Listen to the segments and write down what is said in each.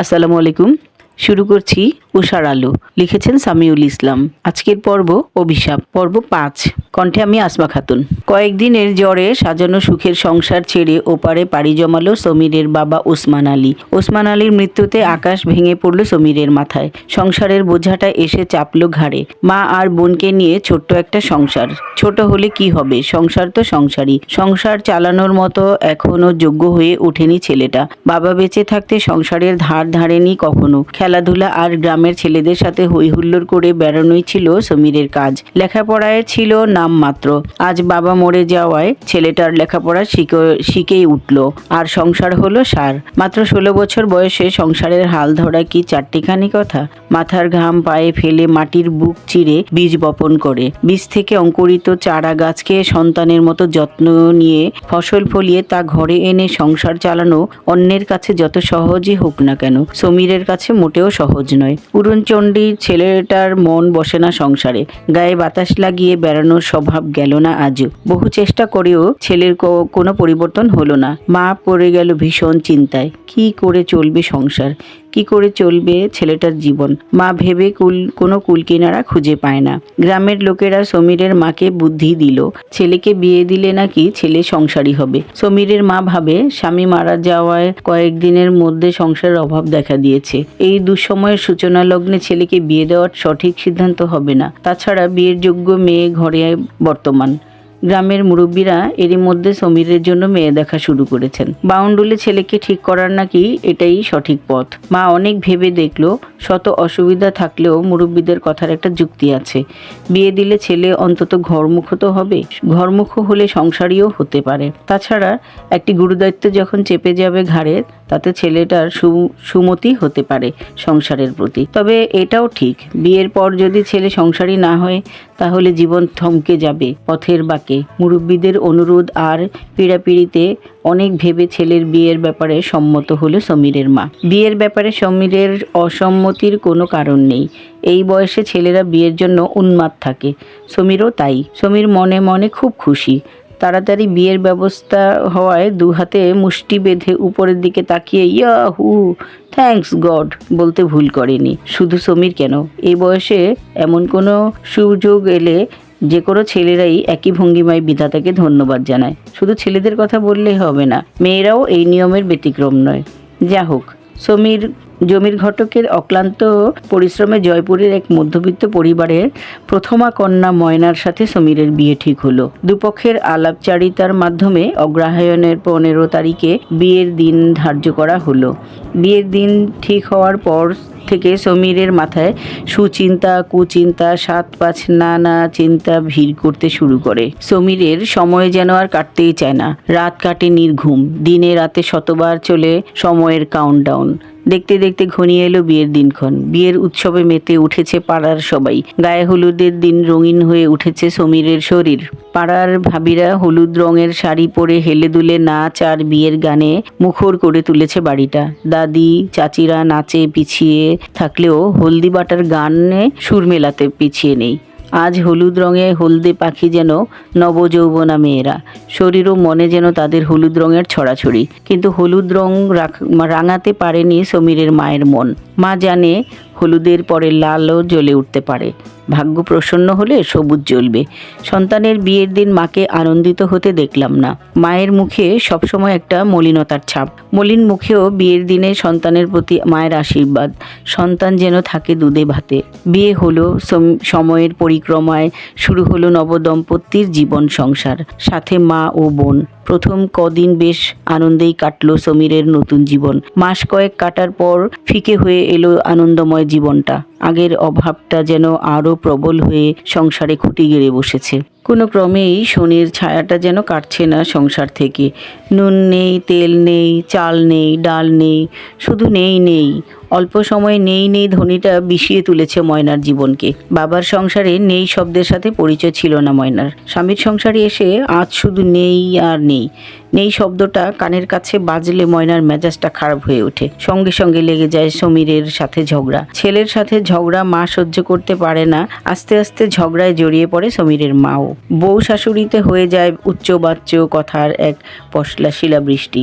আসসালামু আলাইকুম। শুরু করছি উষার আলো। লিখেছেন সামিউল ইসলাম। আজকের পর্ব অভিশাপ। পর্ব পাঁচ। কণ্ঠে আমি আসমা খাতুন। কয়েকদিনের জ্বরে সাজানো সুখের সংসার ছেড়ে ওপারে পাড়ি জমালো সমীরের বাবা ওসমান আলী। ওসমান আলীর মৃত্যুতে আকাশ ভেঙে পড়ল সমীরের মাথায়। সংসারের বোঝাটা এসে চাপলো ঘাড়ে। মা আর বোনকে নিয়ে ছোট্ট একটা সংসার। ছোট হলে কি হবে? সংসার তো সংসারই। সংসার চালানোর মতো এখনও যোগ্য হয়ে ওঠেনি ছেলেটা। বাবা বেঁচে থাকতে সংসারের ধার ধারেনি কখনো। খেলাধুলা আর গ্রামের ছেলেদের সাথে হই হুল্লোড় করে বেড়ানোই ছিল সমীরের কাজ। লেখাপড়ায় ছিল নাম মাত্র। আজ বাবা মরে যাওয়ায় ছেলেটার লেখাপড়া শিখে, শিখেই উঠল। আর সংসার হলো সার। মাত্র ষোলো বছর বয়সে সংসারের হাল ধরা কি চারটিখানি কথা? মাথার ঘাম পায়ে ফেলে মাটির বুক চিরে বীজ বপন করে। বীজ থেকে অঙ্কুরিত চারা গাছকে সন্তানের মতো যত্ন নিয়ে ফসল ফলিয়ে তা ঘরে এনে সংসার চালানো অন্যের কাছে যত সহজই হোক না কেন, সমীরের কাছে মোটেও সহজ নয়। উড়নচণ্ডীর ছেলেটার মন বসে না সংসারে। গায়ে বাতাস লাগিয়ে বেড়ানোর স্বভাব গেল না আজও। বহু চেষ্টা করেও ছেলের কোনো পরিবর্তন হলো না। মা পড়ে গেল ভীষণ চিন্তায়। কি করে চলবে সংসার? কি করে চলবে ছেলেটার জীবন? মা ভেবে কুল, কোনো কুল কিনারা খুঁজে পায় না। গ্রামের লোকেরা সমীরের মাকে বুদ্ধি দিল। ছেলেকে বিয়ে দিলে নাকি ছেলে সংসারী হবে। সমীরের মা ভাবে, স্বামী মারা যাওয়ায় কয়েকদিনের মধ্যে সংসারের অভাব দেখা দিয়েছে। এই দুঃসময়ের সূচনা লগ্নে ছেলেকে বিয়ে দেওয়ার সঠিক সিদ্ধান্ত হবে না। তাছাড়া বিয়ের যোগ্য মেয়ে ঘরে বর্তমান। গ্রামের মুরব্বীরা এরই মধ্যে সমীরের জন্য মেয়ে দেখা শুরু করেছেন। বাউন্ডুলে ছেলেকে ঠিক করার নাকি এটাই সঠিক পথ। মা অনেক ভেবে দেখল, শত অসুবিধা থাকলেও মুরব্বীদের কথার একটা যুক্তি আছে। বিয়ে দিলে ছেলে অন্তত ঘরমুখ তো হবে, ঘরমুখ হলে সংসারীও হতে পারে। তাছাড়া একটি গুরুদায়িত্ব যখন চেপে যাবে ঘাড়ে, তাতে ছেলেটার সুমতি হতে পারে সংসারের প্রতি। তবে এটাও ঠিক, বিয়ের পর যদি ছেলে সংসারী না হয় তাহলে জীবন থমকে যাবে পথের বাঁকে। মুরব্বীদের অনুরোধ আর পীড়াপিড়িতে অনেক ভেবে ছেলের বিয়ের ব্যাপারে সম্মত হলো সমীরের মা। বিয়ের ব্যাপারে সমীরের অসম্মতির কোনো কারণ নেই। এই বয়সে ছেলেরা বিয়ের জন্য উন্মাদ থাকে। সমীরও তাই। সমীর মনে মনে খুব খুশি। তাড়াতাড়ি বিয়ের ব্যবস্থা হওয়ায় দু হাতে মুষ্টি বেঁধে উপরের দিকে তাকিয়ে ইয়া হু থ্যাঙ্কস গড বলতে ভুল করেনি। শুধু সমীর কেন? এই বয়সে এমন কোনো সুযোগ এলে যে কোনো ছেলেরাই একই ভঙ্গিমায় বিধাতাকে ধন্যবাদ জানায়। শুধু ছেলেদের কথা বললেই হবে না, মেয়েরাও এই নিয়মের ব্যতিক্রম নয়। যা হোক, সমীর জমির ঘটকের অক্লান্ত পরিশ্রমে জয়পুরের এক মধ্যবিত্ত পরিবারের প্রথমা কন্যা ময়নার সাথে সমীরের বিয়ে ঠিক হলো। দুপক্ষের আলাপচারিতার মাধ্যমে অগ্রহায়ণের পনেরো তারিখে বিয়ের দিন ধার্য করা হলো। বিয়ের দিন ঠিক হওয়ার পর থেকে সমীরের মাথায় সুচিন্তা, কুচিন্তা, সাত পাঁচ নানা চিন্তা ভিড় করতে শুরু করে। সমীরের সময় যেন আর কাটতেই চায় না। রাত কাটে নির্ঘুম দিনে রাতে শতবার চলে সময়ের কাউন্টডাউন দেখতে দেখতে ঘনিয়ে এলো বিয়ের দিনক্ষণ। বিয়ের উৎসবে মেতে উঠেছে পাড়ার সবাই। গায়ে হলুদের দিন রঙিন হয়ে উঠেছে সমীরের শরীর। পাড়ার ভাবিরা হলুদ রঙের শাড়ি পরে হেলে দুলে নাচ আর বিয়ের গানে মুখর করে তুলেছে বাড়িটা। দাদি, চাচিরা নাচে পিছিয়ে থাকলেও হলদি বাটার গানে সুর মেলাতে পিছিয়ে নেই। আজ হলুদ রঙে হলদে পাখি যেন নবযৌবনা মেয়েরা। শরীর ও মনে যেন তাদের হলুদ রঙের ছড়াছড়ি। কিন্তু হলুদ রং রাঙাতে পারেনি সমীরের মায়ের মন। মা জানে হলুদের পরে লালও জ্বলে উঠতে পারে। ভাগ্য প্রসন্ন হলে সবুজ জ্বলবে। সন্তানের বিয়ের দিন মাকে আনন্দিত হতে দেখলাম না। মায়ের মুখে সবসময় একটা মলিনতার ছাপ। মলিন মুখেও বিয়ের দিনে সন্তানের প্রতি মায়ের আশীর্বাদ। সন্তান যেন থাকে দুধে ভাতে। বিয়ে হলো সময়ের পরিক্রমায়, শুরু হলো নবদম্পতির জীবন সংসার। সাথে মা ও বোন। প্রথম কদিন বেশ আনন্দেই কাটলো সমীরের নতুন জীবন। মাস কয়েক কাটার পর ফিকে হয়ে এলো আনন্দময় জীবনটা। আগের অভাবটা যেন আরও প্রবল হয়ে সংসারে খুঁটি গেড়ে বসেছে। কোনো ক্রমেই শনির ছায়াটা যেন কাটছে না সংসার থেকে। নুন নেই, তেল নেই, চাল নেই, ডাল নেই, শুধু নেই নেই। অল্প সময়ে নেই নেই ধ্বনিটা বিষিয়ে তুলেছে ময়নার জীবনকে। বাবার সংসারে নেই শব্দের সাথে পরিচয় ছিল না ময়নার। স্বামীর সংসারে এসে আজ শুধু নেই আর নেই। নেই শব্দটা কানের কাছে বাজলে ময়নার মেজাজটা খারাপ হয়ে ওঠে। সঙ্গে সঙ্গে লেগে যায় সমীরের সাথে ঝগড়া। ছেলের সাথে ঝগড়া মা সহ্য করতে পারে না। আস্তে আস্তে ঝগড়ায় জড়িয়ে পড়ে সমীরের মাও। বউ শাশুড়িতে হয়ে যায় উচ্চ বাচ্চ কথার এক পশলা শিলাবৃষ্টি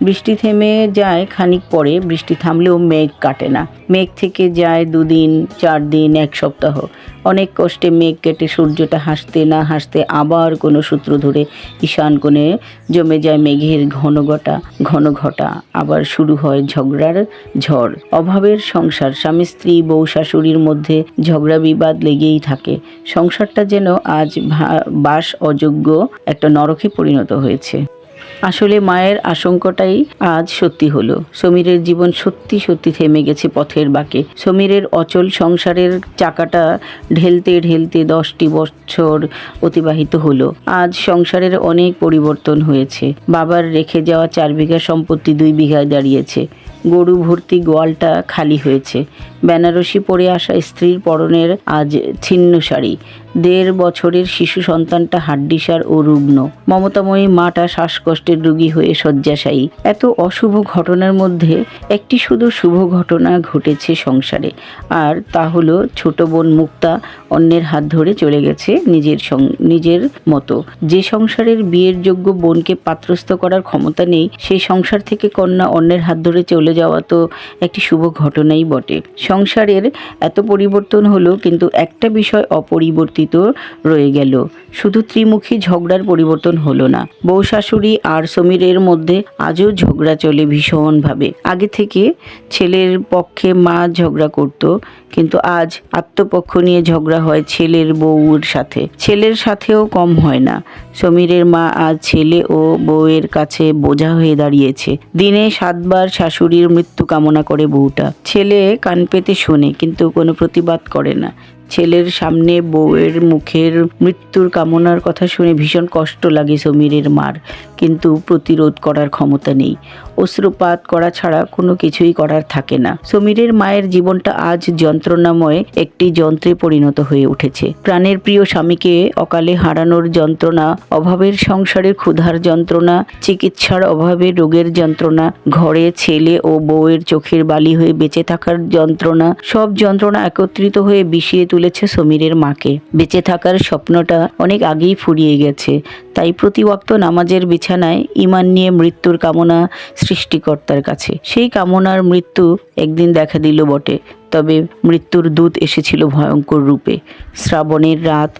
বৃষ্টি থেমে যায়, খানিক পরে বৃষ্টি থামলেও মেঘ কাটে না। মেঘ থেকে যায় দুদিন চার দিন এক সপ্তাহ। অনেক কষ্টে মেঘ কেটে সূর্যটা হাসতে না হাসতে আবার কোনো সূত্র ধরে ঈশান কোণে জমে যায় মেঘের ঘন ঘটা ঘন ঘটা। আবার শুরু হয় ঝগড়ার ঝড়। অভাবের সংসার, স্বামী, স্ত্রী, বউ, শাশুড়ির মধ্যে ঝগড়া বিবাদ লেগেই থাকে। সংসারটা যেন আজ বাস অযোগ্য একটা নরকে পরিণত হয়েছে। আসলে মায়ের আশঙ্কাটাই আজ সত্যি হলো। সমীরের জীবন সত্যি সত্যি থেমে গেছে পথের বাঁকে। সমীরের অচল সংসারের চাকাটা ঢেলতে ঢেলতে দশটি বছর অতিবাহিত হলো। আজ সংসারের অনেক পরিবর্তন হয়েছে। বাবার রেখে যাওয়া চার বিঘা সম্পত্তি দুই বিঘায় দাঁড়িয়েছে। গরু ভর্তি গোয়ালটা খালি হয়েছে। বেনারসি পরে আসা স্ত্রীর পরনের আজ ছিন্ন শাড়ি। দেড় বছরের শিশু সন্তানটা হাড্ডিসার ও রুগ্ন। মমতাময়ী মাটা শ্বাসকষ্টের রুগী হয়ে শয্যাশায়ী। এত অশুভ ঘটনার মধ্যে একটি শুধু শুভ ঘটনা ঘটেছে সংসারে। আর তা হলো ছোট বোন মুক্তা অন্যের হাত ধরে চলে গেছে নিজের নিজের মতো। যে সংসারের বিয়ের যোগ্য বোনকে পাত্রস্থ করার ক্ষমতা নেই, সেই সংসার থেকে কন্যা অন্যের হাত ধরে চলে যাওয়া তো একটি শুভ ঘটনাই বটে। সংসারের এত পরিবর্তন হলো কিন্তু একটা বিষয় অপরিবর্তিত। রয়ে গেল। শুধু ত্রিমুখী ঝগড়ার পরিবর্তন হলো না। বউ শাশুড়ি আর সমীরের মধ্যে আজও ঝগড়া চলে ভীষণভাবে। আগে থেকে ছেলের পক্ষে মা ঝগড়া করত, কিন্তু আজ আত্মপক্ষ নিয়ে ঝগড়া হয় ছেলের বউর সাথে। ছেলের সাথেও কম হয় না। সমীরের মা আজ ছেলে ও বউয়ের কাছে বোঝা হয়ে দাঁড়িয়েছে। দিনে সাতবার শাশুড়ির মৃত্যু কামনা করে বউটা। ছেলে কান পেতে শোনে, কিন্তু কোনো প্রতিবাদ করে না। ছেলের সামনে বউয়ের মুখের মৃত্যুর কামনার কথা শুনে ভীষণ কষ্ট লাগে সমীরের মার। কিন্তু প্রতিরোধ করার ক্ষমতা নেই। অশ্রুপাত করা ছাড়া কোনো কিছুই করার থাকে না। সমীরের মায়ের জীবনটা আজ যন্ত্রণাময় একটি যন্ত্রে পরিণত হয়ে উঠেছে। প্রাণের প্রিয় স্বামীকে অকালে হারানোর যন্ত্রণা, অভাবের সংসারের ক্ষুধার যন্ত্রণা, চিকিৎসার অভাবে রোগের যন্ত্রণা, ঘরে ছেলে ও বউয়ের চোখের বালি হয়ে বেঁচে থাকার যন্ত্রণা, সব যন্ত্রণা একত্রিত হয়ে বিষিয়ে তুলেছে সমীরের মাকে। বেঁচে থাকার স্বপ্নটা অনেক আগেই ফুরিয়ে গেছে। তাই প্রতি ওয়াক্ত নামাজের বিছানায় ইমান নিয়ে মৃত্যুর কামনা সৃষ্টিকর্তার কাছে। সেই কামনার মৃত্যু একদিন দেখা দিল বটে, তবে মৃত্যুর দূত এসেছিল ভয়ঙ্কর রূপে। শ্রাবণের রাত,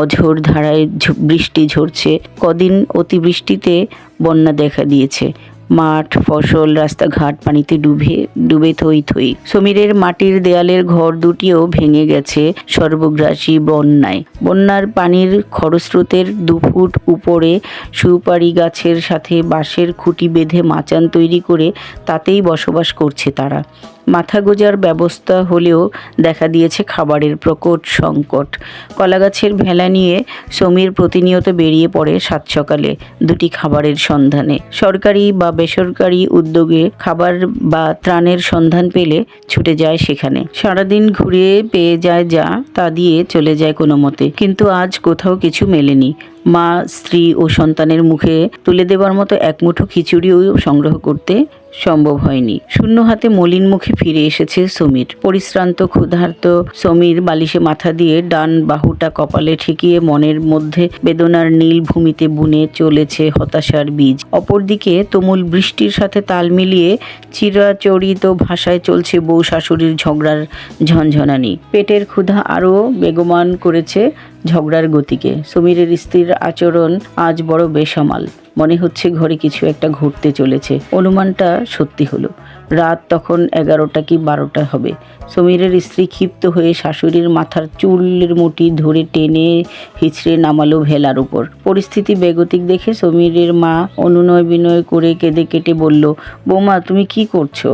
অঝোর ধারায় বৃষ্টি ঝরছে, কদিন অতিবৃষ্টিতে বন্যা দেখা দিয়েছে। মাঠ, ফসল, রাস্তাঘাট পানিতে ডুবে ডুবে থই থই। সমীরের মাটির দেয়ালের ঘর দুটিও ভেঙে গেছে সর্বগ্রাসী বন্যায়। বন্যার পানির খরস্রোতের দু ফুট উপরে সুপারি গাছের সাথে বাঁশের খুঁটি বেঁধে মাচান তৈরি করে তাতেই বসবাস করছে তারা। মাথা গোজার ব্যবস্থা হলেও দেখা দিয়েছে খাবারের প্রকট সংকট। কলাগাছের ভেলা নিয়ে সমীর প্রতিনিয়ত বেরিয়ে পড়ে সাত সকালে দুটি খাবারের সন্ধানে। সরকারি বা বেসরকারি উদ্যোগে খাবার বা ত্রাণের সন্ধান পেলে ছুটে যায় সেখানে। সারাদিন ঘুরে পেয়ে যায় যা, তা দিয়ে চলে যায় কোনো মতে। কিন্তু আজ কোথাও কিছু মেলেনি। মা, স্ত্রী ও সন্তানের মুখে তুলে দেবার মতো এক মুঠো খিচুড়িও সংগ্রহ করতে সম্ভব হয়নি। শূন্য হাতে মলিন মুখে ফিরে এসেছে সমীর। পরিশ্রান্ত, ক্ষুধার্ত সমীর বালিশে মাথা দিয়ে ডান বাহুটা কপালে ঠেকিয়ে মনের মধ্যে বেদনার নীল ভূমিতে বুনে চলেছে হতাশার বীজ। অপরদিকে তুমুল বৃষ্টির সাথে তাল মিলিয়ে চিরাচরিত ভাষায় চলছে বউ শাশুড়ির ঝগড়ার ঝনঝনানি। পেটের ক্ষুধা আরও বেগমান করেছে ঝগড়ার গতিকে। সমীরের স্ত্রীর আচরণ আজ বড় বেসামাল। মনে হচ্ছে ঘরে কিছু একটা ঘটতে চলেছে। অনুমানটা সত্যি হলো। রাত তখন এগারোটা কি বারোটা হবে। সমীরের স্ত্রী ক্ষিপ্ত হয়ে শাশুড়ির মাথার চুলের মুঠি ধরে টেনে হিচড়ে নামালো ভেলার উপর। পরিস্থিতি বেগতিক দেখে সমীরের মা অনুনয় বিনয় করে কেঁদে কেটে বলল, বৌমা, তুমি কি করছ?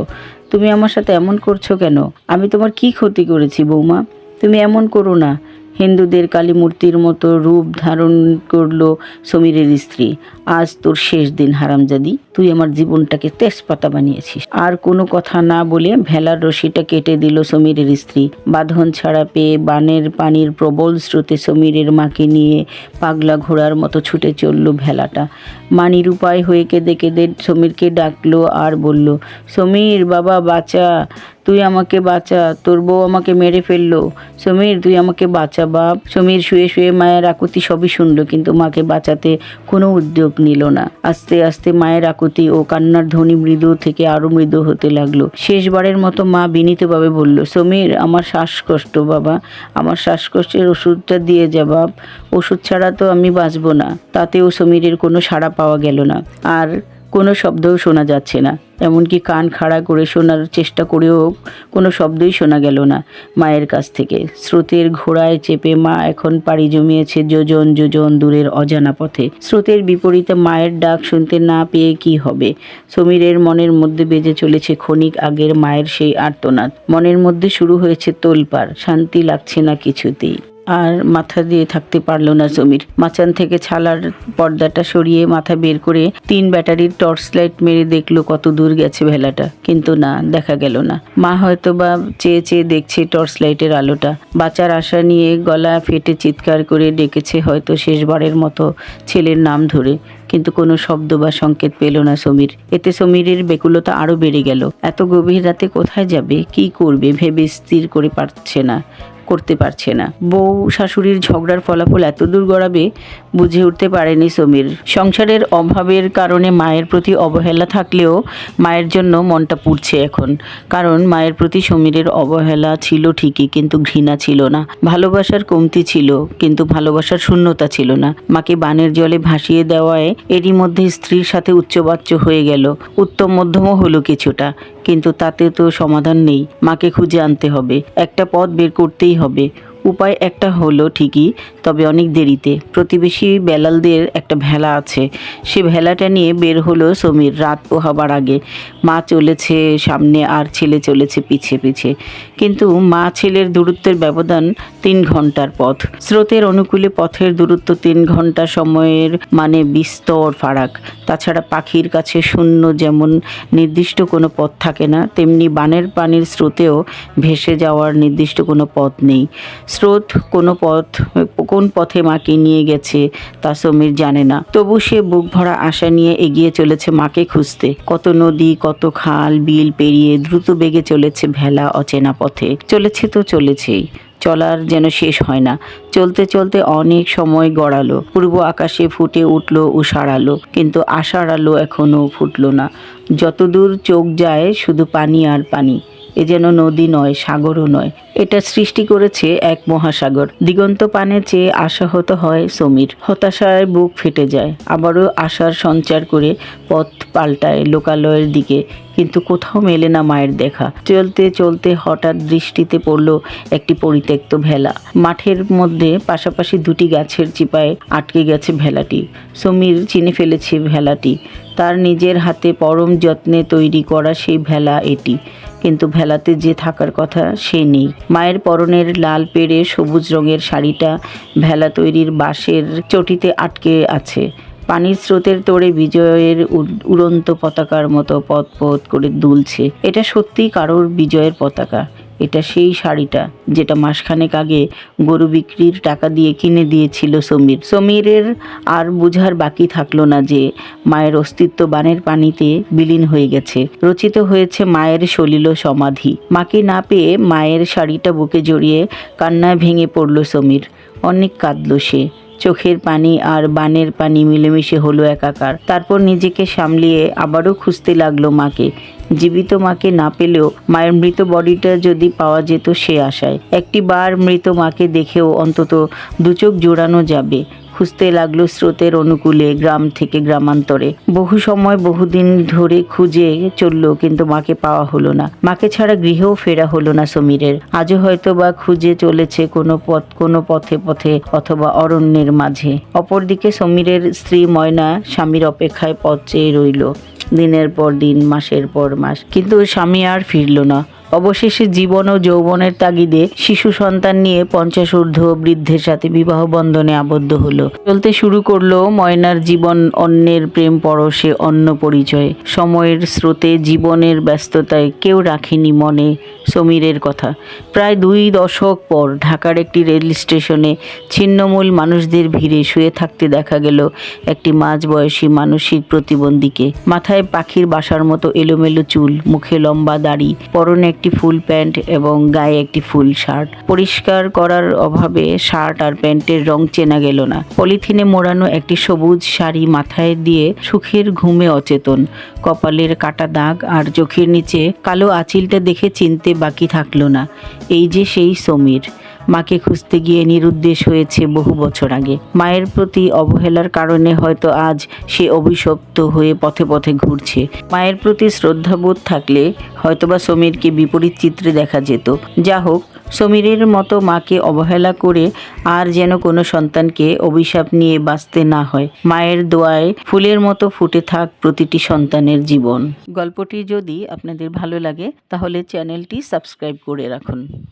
তুমি আমার সাথে এমন করছ কেন? আমি তোমার কি ক্ষতি করেছি বৌমা? তুমি এমন করো না। হিন্দুদের কালী মূর্তির মতো রূপ ধারণ করল সমীরের স্ত্রী। আজ তোর শেষ দিন, হারামজাদি। তুই আমার জীবনটাকে তেজপাতা বানিয়েছিস। আর কোনো কথা না বলে ভেলার রশিটা কেটে দিল সমীরের স্ত্রী। বাঁধন ছাড়া পেয়ে বানের পানির প্রবল স্রোতে সমীরের মাকে নিয়ে পাগলা ঘোড়ার মতো ছুটে চলল ভেলাটা। মানির উপায় হয়ে কেঁদে কেঁদে সমীরকে ডাকলো আর বলল, সমীর, বাবা, বাঁচা। তুই আমাকে বাঁচা, তোর বউ আমাকে মেরে ফেলল। সমীর, তুই আমাকে বাঁচা, বাপ। সমীর শুয়ে শুয়ে মায়ের আকুতি সবই শুনলো, কিন্তু মাকে বাঁচাতে কোনো উদ্যোগ নিল না। আস্তে আস্তে মায়ের আকুতি ও কান্নার ধ্বনি মৃদু থেকে আরও মৃদু হতে লাগল। শেষবারের মতো মা বিনীতভাবে বলল, সমীর, আমার শ্বাসকষ্ট, বাবা। আমার শ্বাসকষ্টের ওষুধটা দিয়ে যা, বাপ। ওষুধ ছাড়া তো আমি বাঁচবো না। তাতেও সমীরের কোনো সাড়া পাওয়া গেল না। আর কোনো শব্দও শোনা যাচ্ছে না। এমনকি কান খাড়া করে শোনার চেষ্টা করেও কোনো শব্দই শোনা গেল না মায়ের কাছ থেকে। স্রোতের ঘোড়ায় চেপে মা এখন পাড়ি জমিয়েছে যোজন যোজন দূরের অজানা পথে। স্রোতের বিপরীতে মায়ের ডাক শুনতে না পেয়ে কি হবে? সমীরের মনের মধ্যে বেজে চলেছে ক্ষণিক আগের মায়ের সেই আর্তনাদ। মনের মধ্যে শুরু হয়েছে তোলপাড়। শান্তি লাগছে না কিছুতেই। আর মাথা দিয়ে থাকতে পারল না সমীর মাচান থেকে ছালার পর্দাটা সরিয়ে মাথা বের করে তিন ব্যাটারির টর্চ লাইট মেরে দেখল কত দূর গেছে ভেলাটা। কিন্তু না, দেখা গেল না। মা হয়তো বা চেয়ে চেয়ে দেখছে টর্চ লাইটের আলোটা। বাঁচার আশা নিয়ে গলা ফেটে চিৎকার করে ডেকেছে হয়তো শেষবারের মতো ছেলের নাম ধরে। কিন্তু কোনো শব্দ বা সংকেত পেল না সমীর। এতে সমীরের বেকুলতা আরও বেড়ে গেল। এত গভীর রাতে কোথায় যাবে? কি করবে? ভেবে স্থির করে পারছে না। করতে পারছে না। বউ শাশুড়ির ঝগড়ার ফলাফল এত দূর গড়াবে বুঝে উঠতে পারেনি সমীর। সংসারের অভাবের কারণে মায়ের প্রতি অবহেলা থাকলেও মায়ের জন্য মনটা পুড়ছে এখন। কারণ মায়ের প্রতি সমীরের অবহেলা ছিল ঠিকই, কিন্তু ঘৃণা ছিল না। ভালোবাসার কমতি ছিল, কিন্তু ভালোবাসার শূন্যতা ছিল না। মাকে বানের জলে ভাসিয়ে দেওয়ায় এরই মধ্যে স্ত্রীর সাথে উচ্চবাচ্য হয়ে গেল। উত্তম মধ্যমও হলো কিছুটা। কিন্তু তাতে তো সমাধান নেই। মাকে খুঁজে আনতে হবে। একটা পথ বের করতেই হবে। উপায় একটা হলো ঠিকই, তবে অনেক দেরিতে। প্রতিবেশী বেলালদের একটা ভেলা আছে। সে ভেলাটা নিয়ে বের হলো সমীর রাত পোহাবার আগে। মা চলেছে সামনে আর ছেলে চলেছে পিছে পিছে। কিন্তু মা ছেলের দূরত্বের ব্যবধান তিন ঘণ্টার পথ। স্রোতের অনুকূলে পথের দূরত্ব তিন ঘণ্টা সময়ের মানে বিস্তর ফারাক। তাছাড়া পাখির কাছে শূন্য যেমন নির্দিষ্ট কোনো পথ থাকে না, তেমনি বানের পানির স্রোতেও ভেসে যাওয়ার নির্দিষ্ট কোনো পথ নেই। স্রোত কোনো পথ, কোন পথে মাকে নিয়ে গেছে তা সমীর জানে না। তবু সে বুক ভরা আশা নিয়ে এগিয়ে চলেছে মাকে খুঁজতে। কত নদী, কত খাল, বিল পেরিয়ে দ্রুত বেগে চলেছে ভেলা অচেনা পথে। চলেছে তো চলেছেই, চলার যেন শেষ হয় না। চলতে চলতে অনেক সময় গড়ালো, পূর্ব আকাশে ফুটে উঠল উষার কিন্তু আশার আলো এখনও ফুটলো না। যতদূর চোখ যায় শুধু পানি আর পানি। এ যেন নদী নয়, সাগরও নয়। এটা সৃষ্টি করেছে এক মহাসাগর। দিগন্ত পানে চেয়ে আশাহত হয় সমীর। হতাশায় বুক ফেটে যায়। আবারও আশার সঞ্চার করে পথ পাল্টায় লোকালয়ের দিকে। কিন্তু কোথাও মেলে না মায়ের দেখা। চলতে চলতে হঠাৎ দৃষ্টিতে পড়ল একটি পরিত্যক্ত ভেলা। মাঠের মধ্যে পাশাপাশি দুটি গাছের চিপায় আটকে গেছে ভেলাটি। সমীর চিনে ফেলেছে ভেলাটি। তার নিজের হাতে পরম যত্নে তৈরি করা সেই ভেলা এটি। কিন্তু ভেলাতে যে থাকার কথা সে নেই। মায়ের পরনের লাল পেড়ে সবুজ রঙের শাড়িটা ভেলা তৈরির বাঁশের চটিতে আটকে আছে। পানির স্রোতের তোড়ে বিজয়ের উড়- উড়ন্ত পতাকার মতো পথ পথ করে দুলছে। এটা সত্যিই কারোর বিজয়ের পতাকা। এটা সেই শাড়িটা যেটা মাসখানেক আগে গরু বিক্রির টাকা দিয়ে কিনে দিয়েছিল সমীর। সমীরের আর বুঝার বাকি থাকল না যে মায়ের অস্তিত্ব বানের পানিতে বিলীন হয়ে গেছে। রচিত হয়েছে মায়ের সলিল সমাধি। মাকে না পেয়ে মায়ের শাড়িটা বুকে জড়িয়ে কান্নায় ভেঙে পড়ল সমীর। অনেক কাঁদল সে। চোখের পানি আর বানের পানি মিলেমিশে হলো একাকার। তারপর নিজেকে সামলিয়ে আবারও খুঁজতে লাগল মাকে। জীবিত মাকে না পেলেও মায়ের মৃত বডিটা যদি পাওয়া যেত সে আশায়। একটি বার মৃত মাকে দেখেও অন্তত দুচোখ জোড়ানো যাবে। খুঁজতে লাগল স্রোতের অনুকূলে গ্রাম থেকে গ্রামান্তরে। বহু সময় বহুদিন ধরে খুঁজে চলল, কিন্তু মাকে পাওয়া হলো না। মাকে ছাড়া গৃহেও ফেরা হলো না সমীরের। আজও হয়তো বা খুঁজে চলেছে কোনো পথ, কোনো পথে পথে অথবা অরণ্যের মাঝে। অপরদিকে সমীরের স্ত্রী ময়না স্বামীর অপেক্ষায় পথ চেয়ে রইল। দিনের পর দিন, মাসের পর মাস। কিন্তু স্বামী আর ফিরল না। অবশেষে জীবন ও যৌবনের তাগিদে শিশু সন্তান নিয়ে পঞ্চাশ ঊর্ধ্ব বৃদ্ধের সাথে বিবাহ বন্ধনে আবদ্ধ হলো। চলতে শুরু করল ময়নার জীবন অন্যের প্রেম পরশে অন্য পরিচয়। সময়ের স্রোতে জীবনের ব্যস্ততায় কেউ রাখেনি মনে। সমীরের কথা। প্রায় দুই দশক পর ঢাকার একটি রেল স্টেশনে ছিন্নমূল মানুষদের ভিড়ে শুয়ে থাকতে দেখা গেল একটি মাঝবয়সী মানসিক প্রতিবন্ধীকে। মাথায় পাখির বাসার মতো এলোমেলো চুল, মুখে লম্বা দাড়ি, পরনে একটি ফুল প্যান্ট এবং গায়ে একটি ফুল শার্ট। পরিষ্কার করার অভাবে শার্ট আর প্যান্টের রং চেনা গেল না। পলিথিনে মোড়ানো একটি সবুজ শাড়ি মাথায় দিয়ে সুখের ঘুমে অচেতন। কপালের কাটা দাগ আর চোখের নিচে কালো আঁচিলটা দেখে চিনতে বাকি থাকল না। এই যে সেই সমীর। মাকে খুঁজতে গিয়ে নিরুদ্দেশ হয়েছে বহু বছর আগে। মায়ের প্রতি অবহেলার কারণে হয়তো আজ সে অভিশপ্ত হয়ে পথে পথে ঘুরছে। মায়ের প্রতি শ্রদ্ধাবোধ থাকলে হয়তোবা সমীরকে বিপরীত চিত্রে দেখা যেত। যা হোক, সমীরের মতো মাকে অবহেলা করে আর যেন কোনো সন্তানকে অভিশাপ নিয়ে বাঁচতে না হয়। মায়ের দোয়ায় ফুলের মতো ফুটে থাক প্রতিটি সন্তানের জীবন। গল্পটি যদি আপনাদের ভালো লাগে, তাহলে চ্যানেলটি সাবস্ক্রাইব করে রাখুন।